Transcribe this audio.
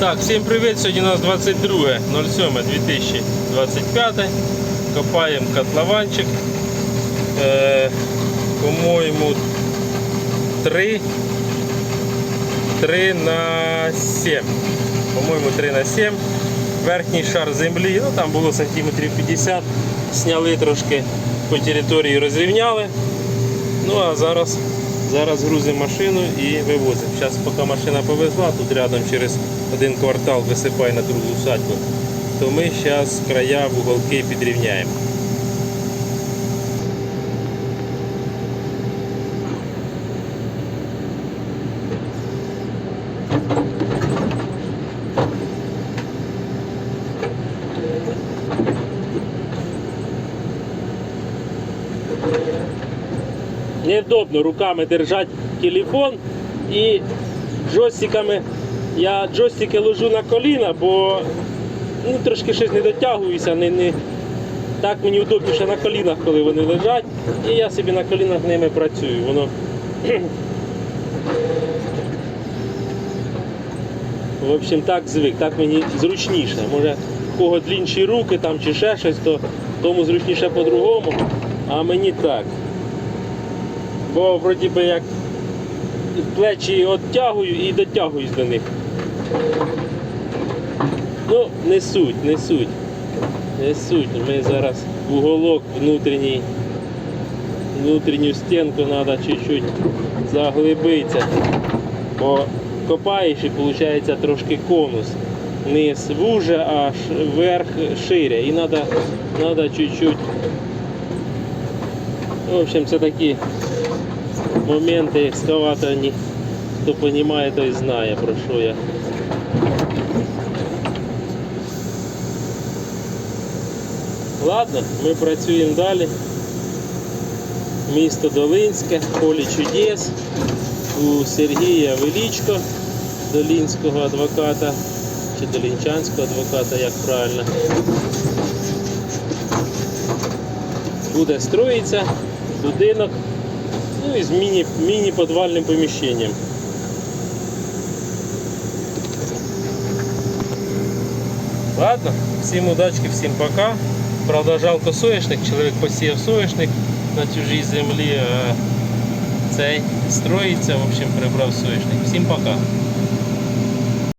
Так, всім привіт! Сьогодні у нас 22.07.2025. Копаємо котлованчик. Е, по-моєму, 3, 3 на 7. По-моєму, 3 на 7. Верхній шар землі, ну там було сантиметрів 50. Сняли трошки по території, розрівняли. Ну а зараз, зараз грузимо машину і вивозимо. Зараз поки машина повезла, тут рядом через один квартал висипає на другу садьбу, то ми зараз края в уголки підрівняємо. Неудобно руками держати телефон і джойстиками. Я джойстики ложу на коліна, бо ну, трошки щось не дотягуюся, не, не... так мені удобніше на колінах, коли вони лежать. І я собі на колінах ними працюю. Воно В общем, так звик, так мені зручніше. Може, кого длінші руки там чи ще щось, то тому зручніше по-другому, а мені так. Бо вроді би як плечі оттягую і дотягуюсь до них. Ну, не суть, не суть. Не суть. Ми зараз в уголок внутрішній, внутрішню стінку треба чуть-чуть заглибитися. Бо копаєш і виходить трошки конус. Низ вуже, а ш- верх шире. І треба чуть-чуть. В общем, це такі моменти екскаваторні. Хто розуміє, той знає про що я. Ладно, ми працюємо далі. Місто Долинське, поле чудес. У Сергія Величко, долінського адвоката, чи долінчанського адвоката, як правильно. Буде строїться будинок, ну и з міні, міні-подвальним поміщенням. Ладно, всем удачки, всем пока. Правда, жалко соняшник, чоловік посіяв соняшник на чужій землі, а цей строїться, в общем, прибрав соняшник. Всім пока.